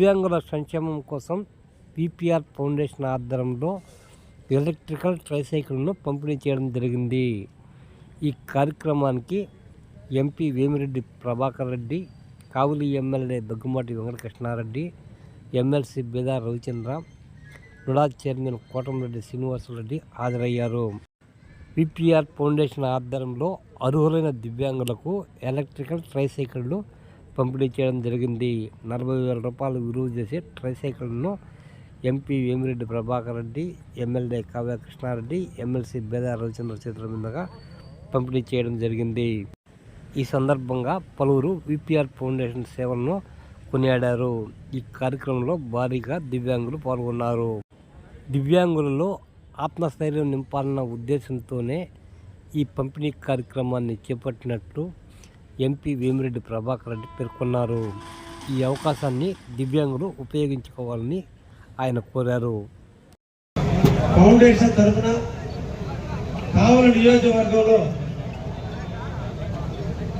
దివ్యాంగుల సంక్షేమం కోసం పీపీఆర్ ఫౌండేషన్ ఆధ్వర్యంలో ఎలక్ట్రికల్ ట్రైసైకిల్ను పంపిణీ చేయడం జరిగింది. ఈ కార్యక్రమానికి MP Vemireddy Prabhakar Reddy Kavali MLA Daggumati Venkatakrishna Reddy MLC Beda Ravichandra NUDA chairman Kotamreddy Srinivasa Reddy హాజరయ్యారు. పిపిఆర్ ఫౌండేషన్ ఆధ్వర్యంలో అర్హులైన దివ్యాంగులకు ఎలక్ట్రికల్ ట్రైసైకిళ్ళు పంపిణీ చేయడం జరిగింది. నలభై వేల రూపాయలు విలువ చేసే ట్రైసైకిల్ను MP Vemireddy Prabhakar Reddy MLA Kavya Krishna Reddy MLC Beda Ravichandra చేతుల మీదుగా పంపిణీ చేయడం జరిగింది. ఈ సందర్భంగా పలువురు విపిఆర్ ఫౌండేషన్ సేవలను కొనియాడారు. ఈ కార్యక్రమంలో భారీగా దివ్యాంగులు పాల్గొన్నారు. దివ్యాంగులలో ఆత్మస్థైర్యం నింపాలన్న ఉద్దేశంతోనే ఈ పంపిణీ కార్యక్రమాన్ని చేపట్టినట్లు ఎంపీ వేమిరెడ్డి ప్రభాకర్ రెడ్డి పేర్కొన్నారు. ఈ అవకాశాన్ని దివ్యాంగులు ఉపయోగించుకోవాలని ఆయన కోరారు. ఫౌండేషన్ తరఫున కావలి నియోజకవర్గంలో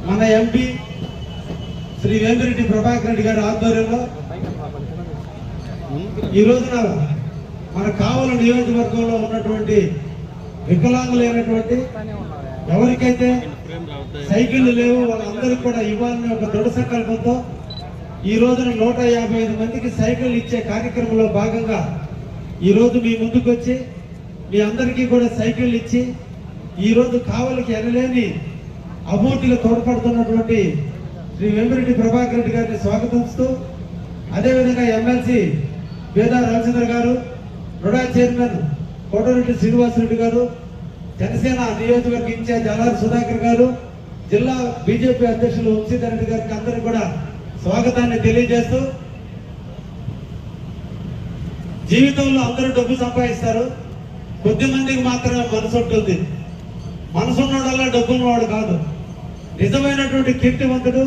మన ఎంపీ శ్రీ వేమిరెడ్డి ప్రభాకర్ రెడ్డి గారి ఆధ్వర్యంలో ఈ రోజున మన కావలి నియోజకవర్గంలో ఉన్నటువంటి వికలాంగులైనటువంటి ఎవరికైతే సైకిళ్ళు లేవు వాళ్ళందరికీ కూడా ఇవ్వాలని ఒక దృఢ సంకల్పంతో ఈ రోజున నూట యాభై ఐదు మందికి సైకిల్ ఇచ్చే కార్యక్రమంలో భాగంగా ఈ రోజు మీ ముందుకు వచ్చి మీ అందరికీ కూడా సైకిల్ ఇచ్చి ఈ రోజు కావలికి ఎనలేని అమౌంట్గా తోడ్పడుతున్నటువంటి శ్రీ వెంకరెడ్డి ప్రభాకర్ రెడ్డి గారిని స్వాగతిస్తూ అదేవిధంగా ఎమ్మెల్సీ వేదా రామచంద్ర గారు రుడా చైర్మన్ కోటరెడ్డి శ్రీనివాసరెడ్డి గారు జనసేన నియోజకవర్గ ఇన్ఛార్జ్ అల్లారి సుధాకర్ గారు జిల్లా బీజేపీ అధ్యక్షులు వంశీధర్ రెడ్డి గారికి అందరికీ కూడా స్వాగతాన్ని తెలియజేస్తూ జీవితంలో అందరూ డబ్బు సంపాదిస్తారు. కొద్ది మందికి మాత్రమే మనసు ఉంటుంది. మనసు డబ్బున్నవాడు డబ్బు ఉన్నవాడు కాదు. నిజమైనటువంటి కీర్తివంతుడు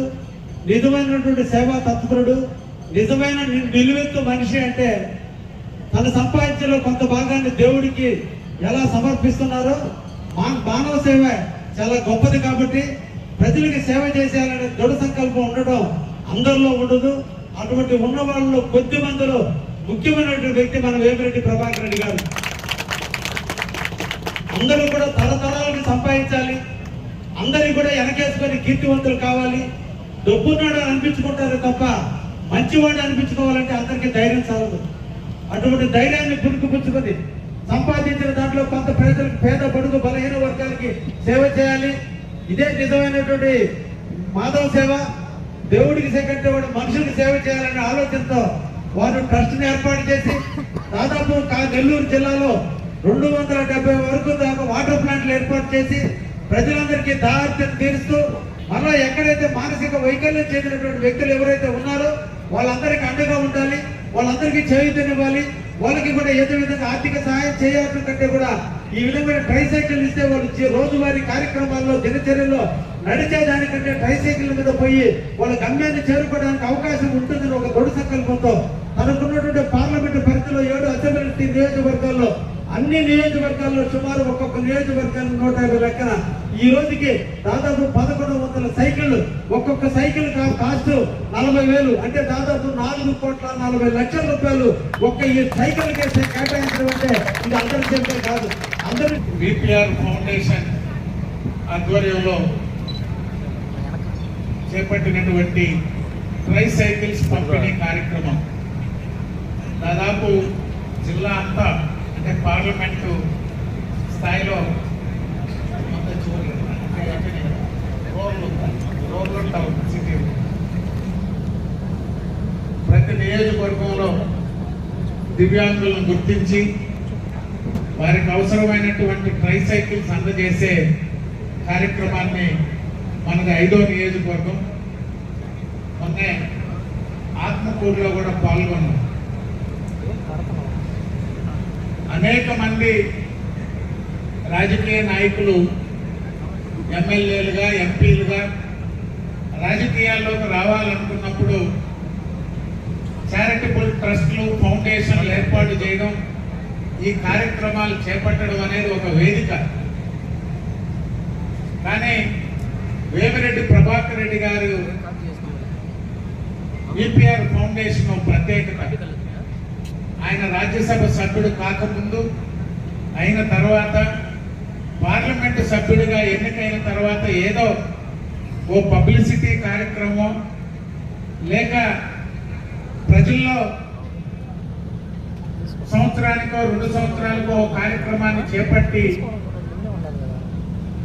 నిజమైనటువంటి సేవా తత్పరుడు నిజమైన నిలువెత్తు మనిషి అంటే తను సంపాదించిన కొంత భాగాన్ని దేవుడికి ఎలా సమర్పిస్తున్నారో మానవ సేవ చాలా గొప్పది కాబట్టి ప్రజలకు సేవ చేసేయాలనే దృఢ సంకల్పం ఉండడం అందరిలో ఉండదు. అటువంటి ఉన్న వాళ్ళలో కొద్ది మందిలో ముఖ్యమైనటువంటి వ్యక్తి మన వేమిరెడ్డి ప్రభాకర్ రెడ్డి గారు. అందరూ కూడా తరతరాలను సంపాదించాలి. అందరి కూడా వెనకేసుకొని కీర్తివంతులు కావాలి. డబ్బున్నాడు అని అనిపించుకుంటారు తప్ప మంచివాడు అనిపించుకోవాలంటే అందరికీ ధైర్యం చాలదు. అటువంటి ధైర్యాన్ని పుణుకుపుచ్చుకొని సంపాదించిన దాంట్లో కొంత ప్రజలకు పేద బడుగు బలహీన వర్గాలకి సేవ చేయాలి. ఇదే నిజమైనటువంటి మాధవ సేవ. దేవుడికి సెకంటే వాడు మనుషులకు సేవ చేయాలనే ఆలోచనతో వారు ట్రస్ట్ని ఏర్పాటు చేసి దాదాపు నెల్లూరు జిల్లాలో రెండు వందల డెబ్బై వరకు దాకా వాటర్ ప్లాంట్లు ఏర్పాటు చేసి ప్రజలందరికీ దారిని తీరుస్తూ మరలా ఎక్కడైతే మానసిక వైకల్యం చెందినటువంటి వ్యక్తులు ఎవరైతే ఉన్నారో వాళ్ళందరికీ అండగా ఉండాలి. వాళ్ళందరికీ చేయుతనివ్వాలి. వాళ్ళకి కూడా ఏదో విధంగా ఆర్థిక సహాయం చేయాల్సిన కంటే కూడా ఈ విధమైన ట్రైసైకిల్ ఇస్తే వాళ్ళు రోజువారి రోజువారీ కార్యక్రమాల్లో దినచర్యలో నడిచే దానికంటే ట్రైసైకిల్ మీద పోయి వాళ్ళ గమ్యాన్ని చేరుకోవడానికి అవకాశం ఉంటుందని ఒక దొడు సంకల్పంతో తనకున్నటువంటి పార్లమెంటు పరిధిలో ఏడు అసెంబ్లీ నియోజకవర్గాల్లో అన్ని నియోజకవర్గాల్లో సుమారు ఒక్కొక్క నియోజకవర్గానికి నూట యాభై లెక్కన ఈ రోజుకి దాదాపు పదకొండు వందల సైకిళ్ళు ఒక్కొక్క సైకిల్ కాస్ట్ నలభై వేలు. అంటే దాదాపు నాలుగు కోట్ల నలభై లక్షల రూపాయలు ఒక్క ఈ సైకిల్ కేసే కేటాయించడం అంటే ఇది అందరి చేసే కాదు. అందరి విపిఆర్ ఫౌండేషన్ ఆధ్వర్యంలో చేపట్టినటువంటి ట్రై సైకిల్స్ పంపిణీ కార్యక్రమం. దాదాపు జిల్లా అంతా అంటే పార్లమెంటు స్థాయిలో రోడ్లు సిటీ ప్రతి నియోజకవర్గంలో దివ్యాంగులను గుర్తించి వారికి అవసరమైనటువంటి ట్రైసైకిల్స్ అందజేసే కార్యక్రమాన్ని మనది ఐదో నియోజకవర్గం. మొన్నే ఆత్మకూరులో కూడా పాల్గొన్నాం. అనేక మంది రాజకీయ నాయకులు ఎమ్మెల్యేలుగా ఎంపీలుగా రాజకీయాల్లోకి రావాలనుకున్నప్పుడు చారిటబుల్ ట్రస్ట్లు ఫౌండేషన్లు ఏర్పాటు చేయడం ఈ కార్యక్రమాలు చేపట్టడం అనేది ఒక వేదిక. కానీ వేమిరెడ్డి ప్రభాకర్ రెడ్డి గారు ఈపీఆర్ ఫౌండేషన్ ఫౌండేషన్ ప్రత్యేకత. ఆయన రాజ్యసభ సభ్యుడు కాకముందు అయిన తర్వాత పార్లమెంటు సభ్యుడిగా ఎన్నికైన తర్వాత ఏదో ఓ పబ్లిసిటీ కార్యక్రమం లేక ప్రజల్లో సంవత్సరానికో రెండు సంవత్సరాలకో ఓ కార్యక్రమాన్ని చేపట్టి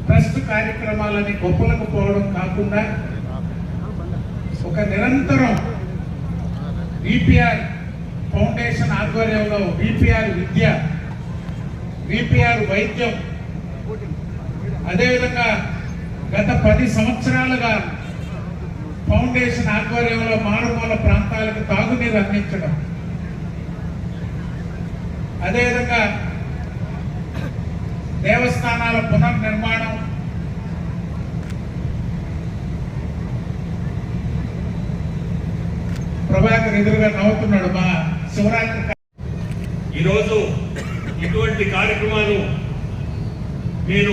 ట్రస్ట్ కార్యక్రమాలని గొప్పలకు పోవడం కాకుండా ఒక నిరంతరం విపిఆర్ ఫౌండేషన్ ఆధ్వర్యంలో విపిఆర్ విద్య విపిఆర్ వైద్యం అదేవిధంగా గత పది సంవత్సరాలుగా ఫౌండేషన్ ఆధ్వర్యంలో మారుమూల ప్రాంతాలకు తాగునీరు అందించడం. అదేవిధంగా దేవస్థానాల పునర్నిర్మాణం ప్రభాకర్ ఎదురుగా నవ్వుతున్నాడు మా శివరాత్రి ఈరోజు ఇటువంటి కార్యక్రమాలు నేను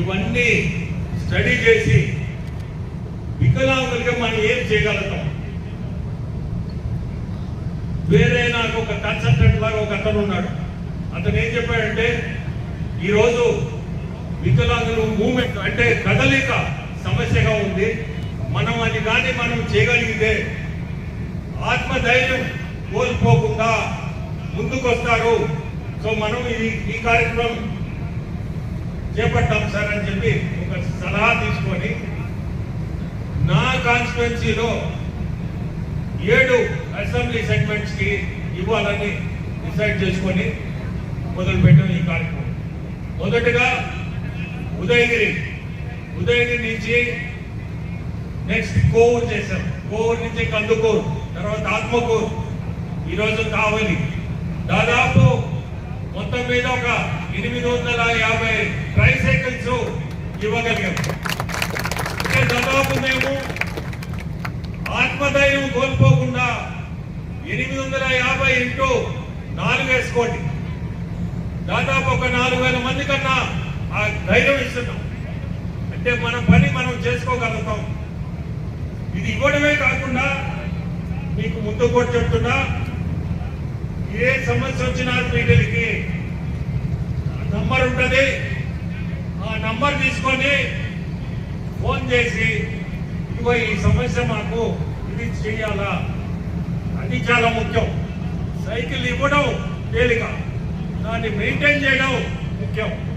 ఇవన్నీ స్టడీ చేసి వికలాంగులుగా మనం ఏం చేయగలుగుతాం? వేరే నాకు ఒక కన్సల్టెంట్ లాగా ఒక అతను ఉన్నాడు. అతను ఏం చెప్పాడంటే ఈరోజు వికలాంగులు మూమెంట్ అంటే కదలిక సమస్యగా ఉంది. మనం అది కానీ మనం చేయగలిగితే ఆత్మధైర్యం కోల్పోకుండా ముందుకొస్తారు. సో మనం ఈ ఈ కార్యక్రమం చేపట్టాం సార్ అని చెప్పి ఒక సలహా తీసుకొని నా కాన్స్టిట్యున్సీలో ఏడు అసెంబ్లీ సెగ్మెంట్స్కి ఇవ్వాలని డిసైడ్ చేసుకొని మొదలుపెట్టాం ఈ కార్యక్రమం. మొదటగా ఉదయగిరి. ఉదయగిరి నుంచి నెక్స్ట్ కోవూరు చేశాం. కోవూరు నుంచి కందుకూరు తర్వాత ఆత్మకూరు. ఈరోజు కావలి దాదాపు మొత్తం మీద ఒక ఎనిమిది వందల యాభై ట్రైసైకిల్స్ ఇవ్వగలిగాం. అంటే దాదాపు మేము ఆత్మధైర్యం కోల్పోకుండా ఎనిమిది వందల యాభై ఇంటూ నాలుగు వేసుకోండి. దాదాపు ఒక నాలుగు వేల మంది కన్నా ఆ ధైర్యం ఇస్తున్నాం. అంటే మన పని మనం చేసుకోగలుగుతాం. ఇది ఇవ్వడమే కాకుండా మీకు ముందు కూడా చెప్తున్నా ఏ సమస్య వచ్చినా వీటికి నంబర్ ఉంటుంది. ఆ నంబర్ తీసుకొని ఫోన్ చేసి ఇదిగో ఈ సమస్య మాకు ఇది చేయాలా? అది చాలా ముఖ్యం. సైకిల్ ఇవ్వడం తేలిక. దాన్ని మెయింటైన్ చేయడం ముఖ్యం.